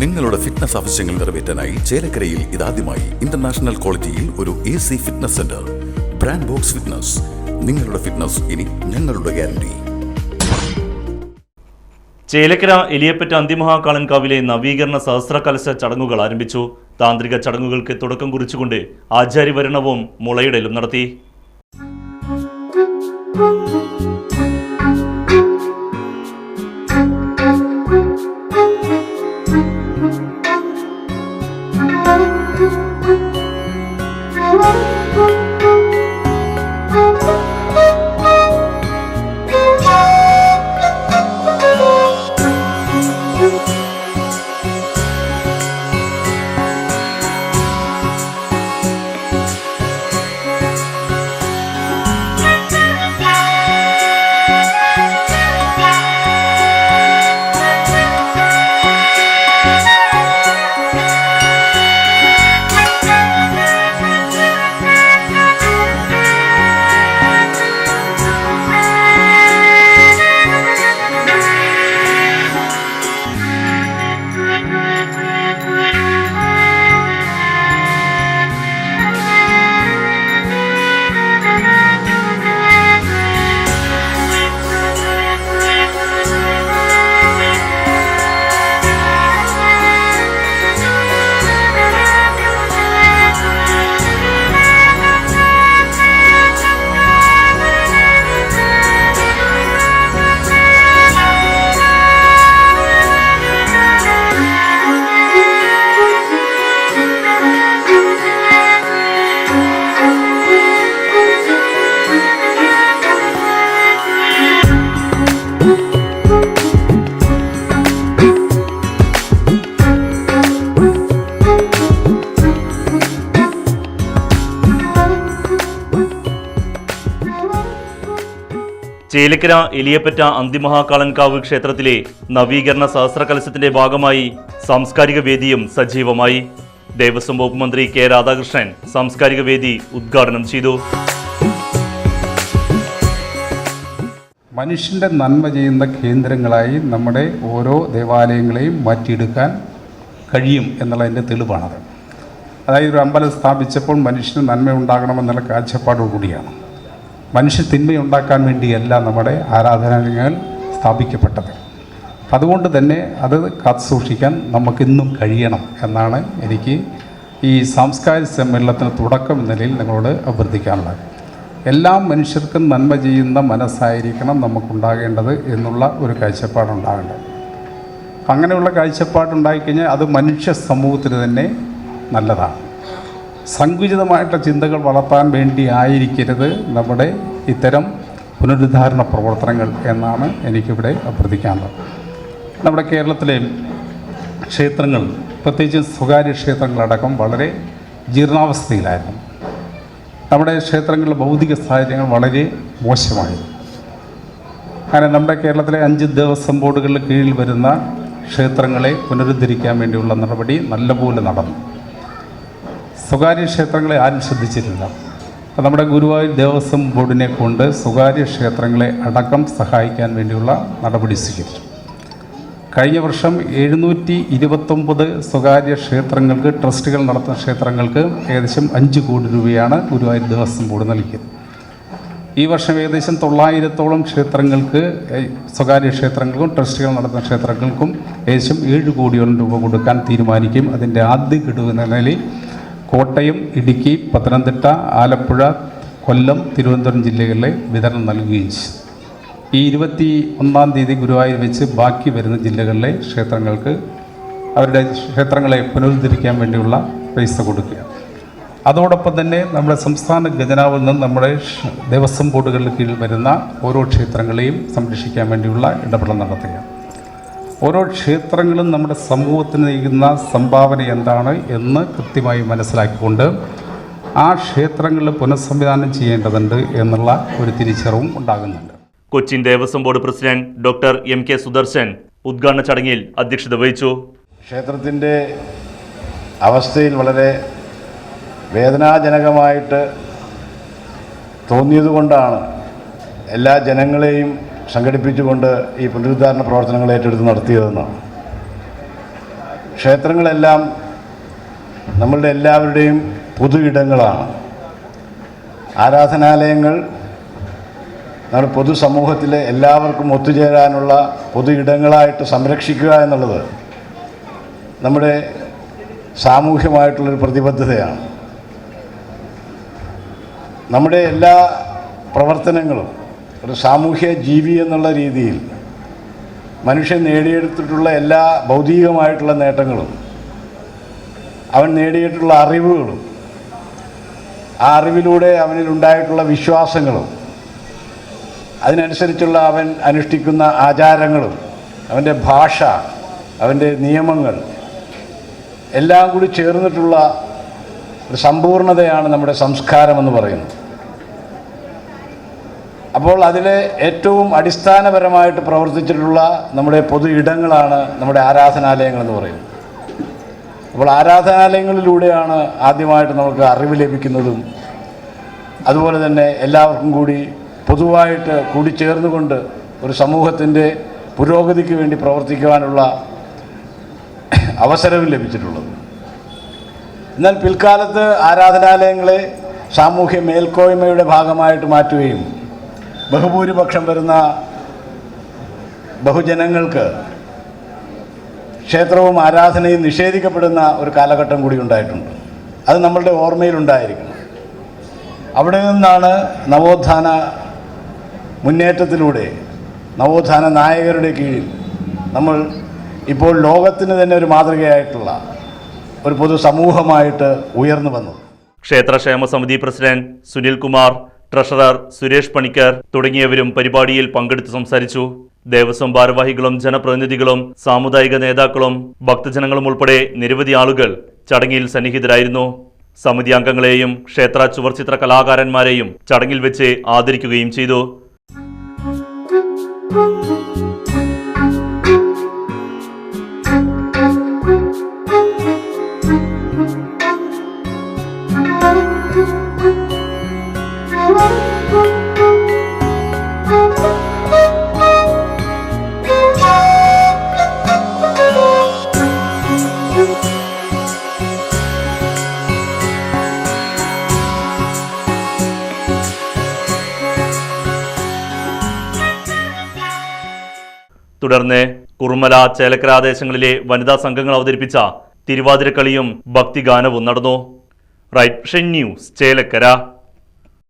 നിങ്ങളുടെ ഫിറ്റ്നസ് ആവശ്യങ്ങൾ നിറവേറ്റാനായി ചേലക്കരയിൽ ഇതാദ്യമായി ഇന്റർനാഷണൽ ക്വാളിറ്റിയിൽ ഒരു A C fitness centre brand box fitness നിങ്ങളുടെ ഫിറ്റ്നസ് ഇനി ഞങ്ങളുടെ ഗ്യാരണ്ടി ചേലക്കര എലിയപ്പറ്റ അന്തിമഹാകാളൻകാവിലെ നവീകരണ സഹസ്രകലശ ചടങ്ങുകൾ ആരംഭിച്ചു. താന്ത്രിക ചടങ്ങുകൾക്ക് തുടക്കം കുറിച്ചുകൊണ്ട് ആചാര്യവരണവും മുളയിടലും നടത്തി. Thank you. ചേലക്കര എലിയപ്പറ്റ അന്തിമഹാകാളൻകാവ് ക്ഷേത്രത്തിലെ നവീകരണ സഹസ്രകലശത്തിന്റെ ഭാഗമായി സാംസ്കാരിക വേദിയും സജീവമായി. ദേവസ്വം വകുപ്പ് മന്ത്രി കെ രാധാകൃഷ്ണൻ സാംസ്കാരിക വേദി ഉദ്ഘാടനം ചെയ്തു. മനുഷ്യന്റെ നന്മ ചെയ്യുന്ന കേന്ദ്രങ്ങളായി നമ്മുടെ ഓരോ ദേവാലയങ്ങളെയും മാറ്റിയെടുക്കാൻ കഴിയും എന്നുള്ളതിന്റെ തെളിവാണത്. അതായത് ഒരു അമ്പലം സ്ഥാപിച്ചപ്പോൾ മനുഷ്യന് നന്മ ഉണ്ടാകണമെന്നുള്ള കാഴ്ചപ്പാടോടുകൂടിയാണ്. മനുഷ്യ തിന്മയുണ്ടാക്കാൻ വേണ്ടിയല്ല നമ്മുടെ ആരാധനാലയങ്ങൾ സ്ഥാപിക്കപ്പെട്ടത്. അതുകൊണ്ട് തന്നെ അത് കാത്തു സൂക്ഷിക്കാൻ നമുക്കിന്നും കഴിയണം എന്നാണ് എനിക്ക് ഈ സാംസ്കാരിക സമ്മേളനത്തിന് തുടക്കം എന്ന നിലയിൽ നിങ്ങളോട് അഭ്യർത്ഥിക്കാനുള്ളത്. എല്ലാ മനുഷ്യർക്കും നന്മ ചെയ്യുന്ന മനസ്സായിരിക്കണം നമുക്കുണ്ടാകേണ്ടത് എന്നുള്ള ഒരു കാഴ്ചപ്പാടുണ്ടാകേണ്ടത് അങ്ങനെയുള്ള കാഴ്ചപ്പാടുണ്ടായിക്കഴിഞ്ഞാൽ അത് മനുഷ്യ സമൂഹത്തിന് തന്നെ നല്ലതാണ്. സങ്കുചിതമായിട്ടുള്ള ചിന്തകൾ വളർത്താൻ വേണ്ടി ആയിരിക്കരുത് നമ്മുടെ ഇത്തരം പുനരുദ്ധാരണ പ്രവർത്തനങ്ങൾ എന്നാണ് എനിക്കിവിടെ അഭ്യർത്ഥിക്കാനുള്ളത്. നമ്മുടെ കേരളത്തിലെ ക്ഷേത്രങ്ങൾ പ്രത്യേകിച്ച് സ്വകാര്യ ക്ഷേത്രങ്ങളടക്കം വളരെ ജീർണാവസ്ഥയിലായിരുന്നു. നമ്മുടെ ക്ഷേത്രങ്ങളിലെ ഭൗതിക സാഹചര്യങ്ങൾ വളരെ മോശമായിരുന്നു. അങ്ങനെ നമ്മുടെ കേരളത്തിലെ അഞ്ച് ദേവസ്വം ബോർഡുകളുടെ കീഴിൽ വരുന്ന ക്ഷേത്രങ്ങളെ പുനരുദ്ധരിക്കാൻ വേണ്ടിയുള്ള നടപടി നല്ലപോലെ നടന്നു. സ്വകാര്യ ക്ഷേത്രങ്ങളെ ആരും ശ്രദ്ധിച്ചിട്ടില്ല. അപ്പം നമ്മുടെ ഗുരുവായൂർ ദേവസ്വം ബോർഡിനെ കൊണ്ട് സ്വകാര്യ ക്ഷേത്രങ്ങളെ അടക്കം സഹായിക്കാൻ വേണ്ടിയുള്ള നടപടി സ്വീകരിച്ചു. കഴിഞ്ഞ വർഷം എഴുന്നൂറ്റി ഇരുപത്തൊമ്പത് സ്വകാര്യ ക്ഷേത്രങ്ങൾക്ക് ട്രസ്റ്റുകൾ നടത്തുന്ന ക്ഷേത്രങ്ങൾക്ക് ഏകദേശം അഞ്ച് കോടി രൂപയാണ് ഗുരുവായൂർ ദേവസ്വം ബോർഡ് നൽകിയത്. ഈ വർഷം ഏകദേശം തൊള്ളായിരത്തോളം ക്ഷേത്രങ്ങൾക്ക് സ്വകാര്യ ക്ഷേത്രങ്ങൾക്കും ട്രസ്റ്റുകൾ നടത്തുന്ന ക്ഷേത്രങ്ങൾക്കും ഏകദേശം ഏഴ് കോടിയോളം രൂപ കൊടുക്കാൻ തീരുമാനിക്കും അതിന്റെ ആദ്യ ഘടുവെന്ന നിലയിൽ കോട്ടയം ഇടുക്കി പത്തനംതിട്ട ആലപ്പുഴ കൊല്ലം തിരുവനന്തപുരം ജില്ലകളിലെ വിതരണം നൽകുകയും ചെയ്തു. ഈ ഇരുപത്തി ഒന്നാം തീയതി ഗുരുവായൂർ വെച്ച് ബാക്കി വരുന്ന ജില്ലകളിലെ ക്ഷേത്രങ്ങൾക്ക് അവരുടെ ക്ഷേത്രങ്ങളെ പുനരുദ്ധരിക്കാൻ വേണ്ടിയുള്ള പൈസ കൊടുക്കുക അതോടൊപ്പം തന്നെ നമ്മുടെ സംസ്ഥാന ഖജനാവിൽ നിന്ന് നമ്മുടെ ദേവസ്വം ബോർഡുകളുടെ കീഴിൽ വരുന്ന ഓരോ ക്ഷേത്രങ്ങളെയും സംരക്ഷിക്കാൻ വേണ്ടിയുള്ള ഇടപെടൽ നടത്തുക ഓരോ ക്ഷേത്രങ്ങളും നമ്മുടെ സമൂഹത്തിന് നൽകുന്ന സംഭാവന എന്താണ് എന്ന് കൃത്യമായി മനസ്സിലാക്കിക്കൊണ്ട് ആ ക്ഷേത്രങ്ങളിൽ പുനഃസംവിധാനം ചെയ്യേണ്ടതുണ്ട് എന്നുള്ള ഒരു തിരിച്ചറിവും ഉണ്ടാകുന്നുണ്ട്. Cochin Devaswom board president doctor M K Sudarshan ഉദ്ഘാടന ചടങ്ങിൽ അധ്യക്ഷത വഹിച്ചു. ക്ഷേത്രത്തിന്റെ അവസ്ഥയിൽ വളരെ വേദനാജനകമായിട്ട് തോന്നിയതുകൊണ്ടാണ് എല്ലാ ജനങ്ങളെയും സംഘടിപ്പിച്ചുകൊണ്ട് ഈ പുനരുദ്ധാരണ പ്രവർത്തനങ്ങൾ ഏറ്റെടുത്ത് നടത്തിയതെന്നാണ് ക്ഷേത്രങ്ങളെല്ലാം നമ്മളുടെ എല്ലാവരുടെയും പൊതു ഇടങ്ങളാണ്. ആരാധനാലയങ്ങൾ നമ്മുടെ പൊതുസമൂഹത്തിലെ എല്ലാവർക്കും ഒത്തുചേരാനുള്ള പൊതു ഇടങ്ങളായിട്ട് സംരക്ഷിക്കുക എന്നുള്ളത് നമ്മുടെ സാമൂഹ്യമായിട്ടുള്ളൊരു പ്രതിബദ്ധതയാണ്. നമ്മുടെ എല്ലാ പ്രവർത്തനങ്ങളും ഒരു സാമൂഹ്യ ജീവി എന്നുള്ള രീതിയിൽ മനുഷ്യൻ നേടിയെടുത്തിട്ടുള്ള എല്ലാ ഭൗതികമായിട്ടുള്ള നേട്ടങ്ങളും അവൻ നേടിയിട്ടുള്ള അറിവുകളും ആ അറിവിലൂടെ അവനിൽ ഉണ്ടായിട്ടുള്ള വിശ്വാസങ്ങളും അതിനനുസരിച്ചുള്ള അവൻ അനുഷ്ഠിക്കുന്ന ആചാരങ്ങളും അവന്റെ ഭാഷ അവന്റെ നിയമങ്ങൾ എല്ലാം കൂടി ചേർന്നിട്ടുള്ള ഒരു സമ്പൂർണതയാണ് നമ്മുടെ സംസ്കാരമെന്ന് പറയുന്നത്. അപ്പോൾ അതിലെ ഏറ്റവും അടിസ്ഥാനപരമായിട്ട് പ്രവർത്തിച്ചിട്ടുള്ള നമ്മുടെ പൊതു ഇടങ്ങളാണ് നമ്മുടെ ആരാധനാലയങ്ങൾ എന്ന് പറയുന്നത്. അപ്പോൾ ആരാധനാലയങ്ങളിലൂടെയാണ് ആദ്യമായിട്ട് നമുക്ക് അറിവ് ലഭിക്കുന്നതും അതുപോലെ തന്നെ എല്ലാവർക്കും കൂടി പൊതുവായിട്ട് കൂടിച്ചേർന്നുകൊണ്ട് ഒരു സമൂഹത്തിന്റെ പുരോഗതിക്ക് വേണ്ടി പ്രവർത്തിക്കുവാനുള്ള അവസരവും ലഭിച്ചിട്ടുള്ളത്. എന്നാൽ പിൽക്കാലത്ത് ആരാധനാലയങ്ങളെ സാമൂഹ്യ മേൽക്കോയ്മയുടെ ഭാഗമായിട്ട് മാറ്റുകയും ബഹുഭൂരിപക്ഷം വരുന്ന ബഹുജനങ്ങൾക്ക് ക്ഷേത്രവും ആരാധനയും നിഷേധിക്കപ്പെടുന്ന ഒരു കാലഘട്ടം കൂടി ഉണ്ടായിട്ടുണ്ട്. അത് നമ്മളുടെ ഓർമ്മയിലുണ്ടായിരിക്കണം അവിടെ നിന്നാണ് നവോത്ഥാന മുന്നേറ്റത്തിലൂടെ നവോത്ഥാന നായകരുടെ കീഴിൽ നമ്മൾ ഇപ്പോൾ ലോകത്തിന് തന്നെ ഒരു മാതൃകയായിട്ടുള്ള ഒരു പൊതു സമൂഹമായിട്ട് ഉയർന്നു വന്നത്. ക്ഷേത്രക്ഷേമ സമിതി പ്രസിഡന്റ് സുനിൽ കുമാർ ട്രഷറർ സുരേഷ് പണിക്കർ തുടങ്ങിയവരും പരിപാടിയിൽ പങ്കെടുത്ത് സംസാരിച്ചു. ദേവസ്വം ഭാരവാഹികളും ജനപ്രതിനിധികളും സാമുദായിക നേതാക്കളും ഭക്തജനങ്ങളും ഉൾപ്പെടെ നിരവധി ആളുകൾ ചടങ്ങിൽ സന്നിഹിതരായിരുന്നു. സമിതി അംഗങ്ങളെയും ക്ഷേത്ര ചുവർചിത്ര കലാകാരന്മാരെയും ചടങ്ങിൽ വെച്ച് ആദരിക്കുകയും ചെയ്തു. തുടർന്ന് കുറുമല ചേലക്കര ദേശങ്ങളിലെ വനിതാ സംഘങ്ങൾ അവതരിപ്പിച്ച തിരുവാതിരക്കളിയും ഭക്തിഗാനവും നടന്നു. Right News Chelakkara.